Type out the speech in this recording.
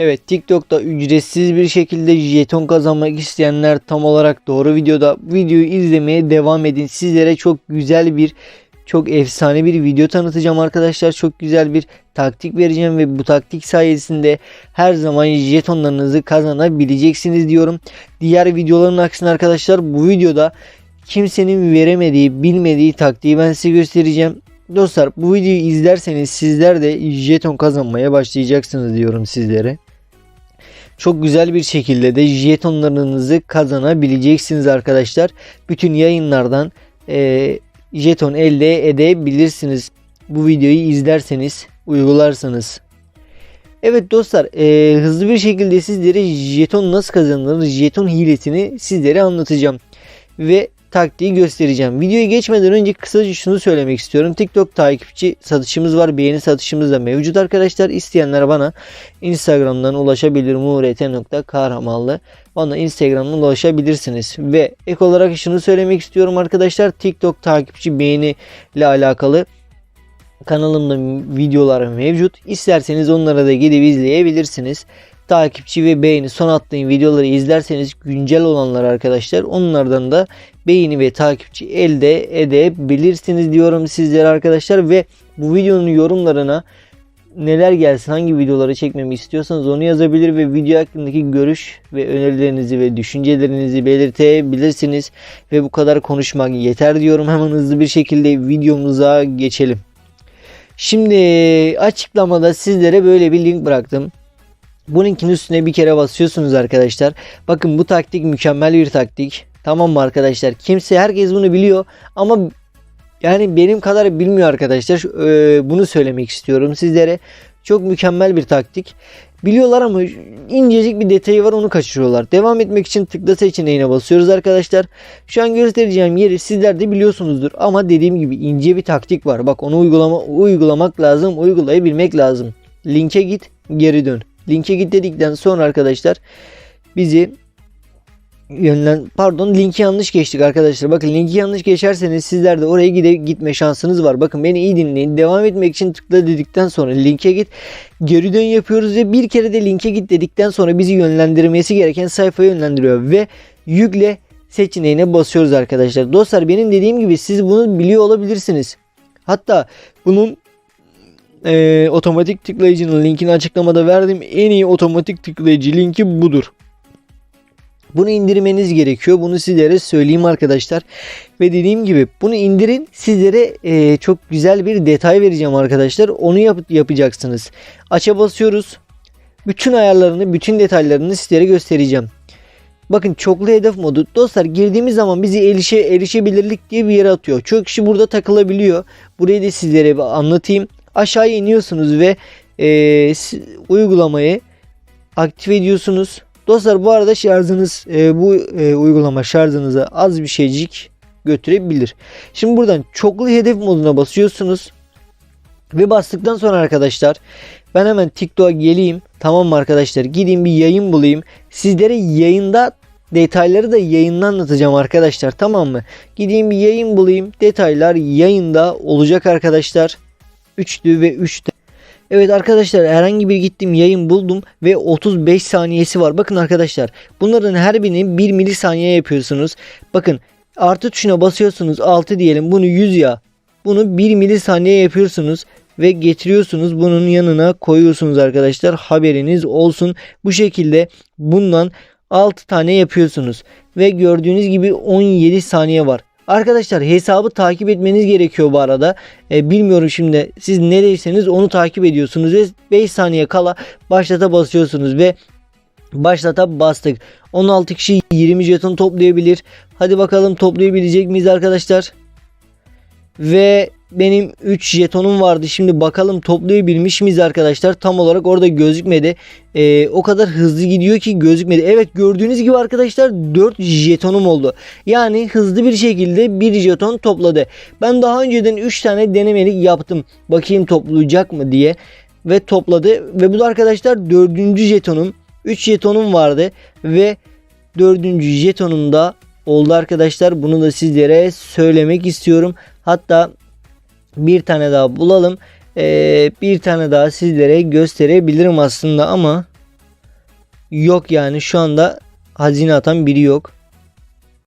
Evet TikTok'ta ücretsiz bir şekilde jeton kazanmak isteyenler tam olarak doğru videoda videoyu izlemeye devam edin. Sizlere çok güzel bir çok efsane bir video tanıtacağım arkadaşlar. Çok güzel bir taktik vereceğim ve bu taktik sayesinde her zaman jetonlarınızı kazanabileceksiniz diyorum. Diğer videoların aksine arkadaşlar bu videoda kimsenin veremediği, bilmediği taktiği ben size göstereceğim. Dostlar bu videoyu izlerseniz sizler de jeton kazanmaya başlayacaksınız diyorum sizlere. Çok güzel bir şekilde de jetonlarınızı kazanabileceksiniz arkadaşlar. Bütün yayınlardan e, jeton elde edebilirsiniz. Bu videoyu izlerseniz, uygularsanız. Evet dostlar e, hızlı bir şekilde sizlere jeton nasıl kazanılır, jeton hilesini sizlere anlatacağım. Ve taktiği göstereceğim. Videoya geçmeden önce kısaca şunu söylemek istiyorum. TikTok takipçi satışımız var. Beğeni satışımız da mevcut arkadaşlar. İsteyenler bana Instagram'dan ulaşabilir. muğrete.kahramanlı Bana Instagram'dan ulaşabilirsiniz. Ve ek olarak şunu söylemek istiyorum arkadaşlar. TikTok takipçi beğeni ile alakalı kanalımda videolar mevcut. İsterseniz onlara da gidip izleyebilirsiniz takipçi ve beğeni son attığım videoları izlerseniz güncel olanlar arkadaşlar onlardan da beğeni ve takipçi elde edebilirsiniz diyorum sizlere arkadaşlar ve bu videonun yorumlarına neler gelsin hangi videoları çekmemi istiyorsanız onu yazabilir ve video hakkındaki görüş ve önerilerinizi ve düşüncelerinizi belirtebilirsiniz ve bu kadar konuşmak yeter diyorum hemen hızlı bir şekilde videomuza geçelim. Şimdi açıklamada sizlere böyle bir link bıraktım. Bu linkin üstüne bir kere basıyorsunuz arkadaşlar. Bakın bu taktik mükemmel bir taktik. Tamam mı arkadaşlar? Kimse herkes bunu biliyor ama yani benim kadar bilmiyor arkadaşlar. Ee, bunu söylemek istiyorum sizlere. Çok mükemmel bir taktik. Biliyorlar ama incecik bir detayı var onu kaçırıyorlar. Devam etmek için tıkla seçeneğine basıyoruz arkadaşlar. Şu an göstereceğim yeri sizler de biliyorsunuzdur. Ama dediğim gibi ince bir taktik var. Bak onu uygulama, uygulamak lazım. Uygulayabilmek lazım. Linke git geri dön. Linke git dedikten sonra arkadaşlar bizi yönlen pardon linki yanlış geçtik arkadaşlar. Bakın linki yanlış geçerseniz sizler de oraya gide gitme şansınız var. Bakın beni iyi dinleyin. Devam etmek için tıkla dedikten sonra linke git. Geri dön yapıyoruz ve bir kere de linke git dedikten sonra bizi yönlendirmesi gereken sayfaya yönlendiriyor ve yükle seçeneğine basıyoruz arkadaşlar. Dostlar benim dediğim gibi siz bunu biliyor olabilirsiniz. Hatta bunun e, otomatik tıklayıcının linkini açıklamada verdim. En iyi otomatik tıklayıcı linki budur. Bunu indirmeniz gerekiyor. Bunu sizlere söyleyeyim arkadaşlar. Ve dediğim gibi bunu indirin. Sizlere e, çok güzel bir detay vereceğim arkadaşlar. Onu yap yapacaksınız. Aça basıyoruz. Bütün ayarlarını, bütün detaylarını sizlere göstereceğim. Bakın çoklu hedef modu. Dostlar girdiğimiz zaman bizi erişe, erişebilirlik diye bir yere atıyor. Çok kişi burada takılabiliyor. Burayı da sizlere anlatayım aşağıya iniyorsunuz ve e, uygulamayı aktif ediyorsunuz. Dostlar bu arada şarjınız e, bu e, uygulama şarjınıza az bir şeycik götürebilir. Şimdi buradan çoklu hedef moduna basıyorsunuz. Ve bastıktan sonra arkadaşlar ben hemen TikTok'a geleyim. Tamam mı arkadaşlar? Gideyim bir yayın bulayım. Sizlere yayında detayları da yayında anlatacağım arkadaşlar. Tamam mı? Gideyim bir yayın bulayım. Detaylar yayında olacak arkadaşlar. 3'tü ve 3'te. Evet arkadaşlar herhangi bir gittim yayın buldum ve 35 saniyesi var. Bakın arkadaşlar bunların her birini 1 milisaniye yapıyorsunuz. Bakın artı tuşuna basıyorsunuz 6 diyelim bunu 100 ya. Bunu 1 milisaniye yapıyorsunuz ve getiriyorsunuz bunun yanına koyuyorsunuz arkadaşlar haberiniz olsun. Bu şekilde bundan 6 tane yapıyorsunuz ve gördüğünüz gibi 17 saniye var. Arkadaşlar hesabı takip etmeniz gerekiyor bu arada. E, bilmiyorum şimdi siz nereyseniz onu takip ediyorsunuz ve 5 saniye kala başlata basıyorsunuz ve başlata bastık. 16 kişi 20 jeton toplayabilir. Hadi bakalım toplayabilecek miyiz arkadaşlar? Ve benim 3 jetonum vardı. Şimdi bakalım toplayabilmiş miyiz arkadaşlar? Tam olarak orada gözükmedi. Ee, o kadar hızlı gidiyor ki gözükmedi. Evet gördüğünüz gibi arkadaşlar 4 jetonum oldu. Yani hızlı bir şekilde 1 jeton topladı. Ben daha önceden 3 tane denemelik yaptım. Bakayım toplayacak mı diye. Ve topladı. Ve bu da arkadaşlar 4. jetonum. 3 jetonum vardı. Ve 4. jetonum da oldu arkadaşlar. Bunu da sizlere söylemek istiyorum. Hatta bir tane daha bulalım. Ee, bir tane daha sizlere gösterebilirim aslında ama yok yani şu anda hazine atan biri yok.